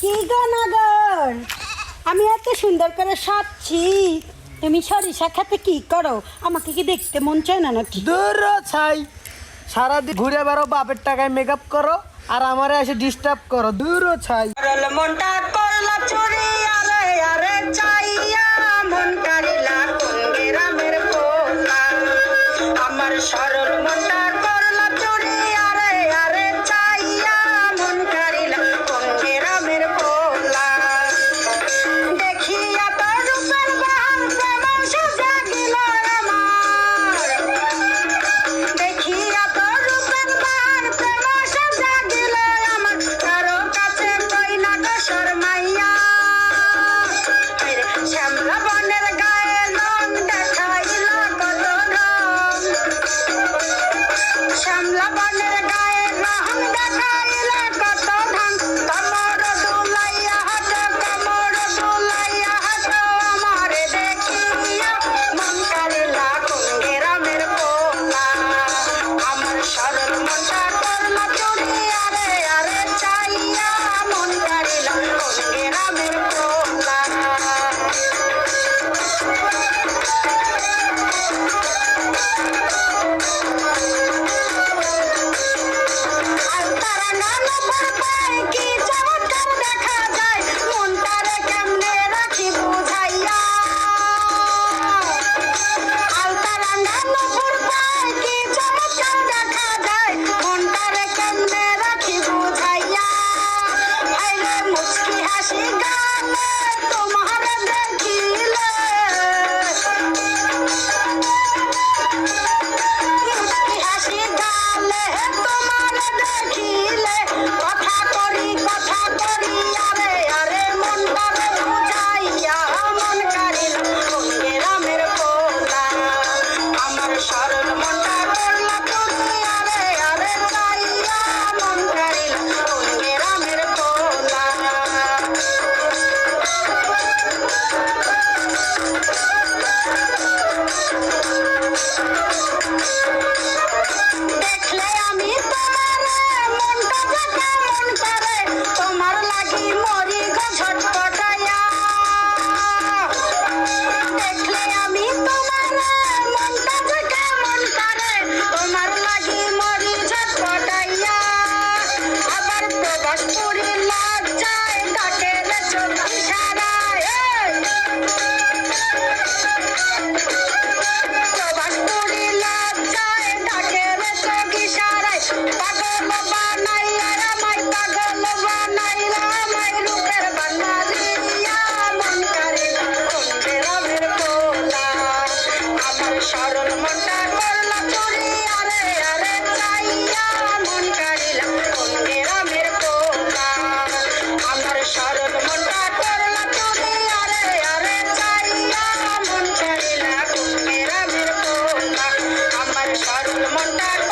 কি গনাগর আমি এত সুন্দর করে সাজছি। তুমি সরিষা খেতে কি করো? আমাকে কি দেখতে মন চায় না নাকি? দূর ছাই। সারাদিন ঘুরে বেড়াও বাপের টাকায় মেকআপ করো আর আমারে এসে ডিস্টার্ব করো। দূর ছাই। মনটা I'm Ram Labalega. montar, montar.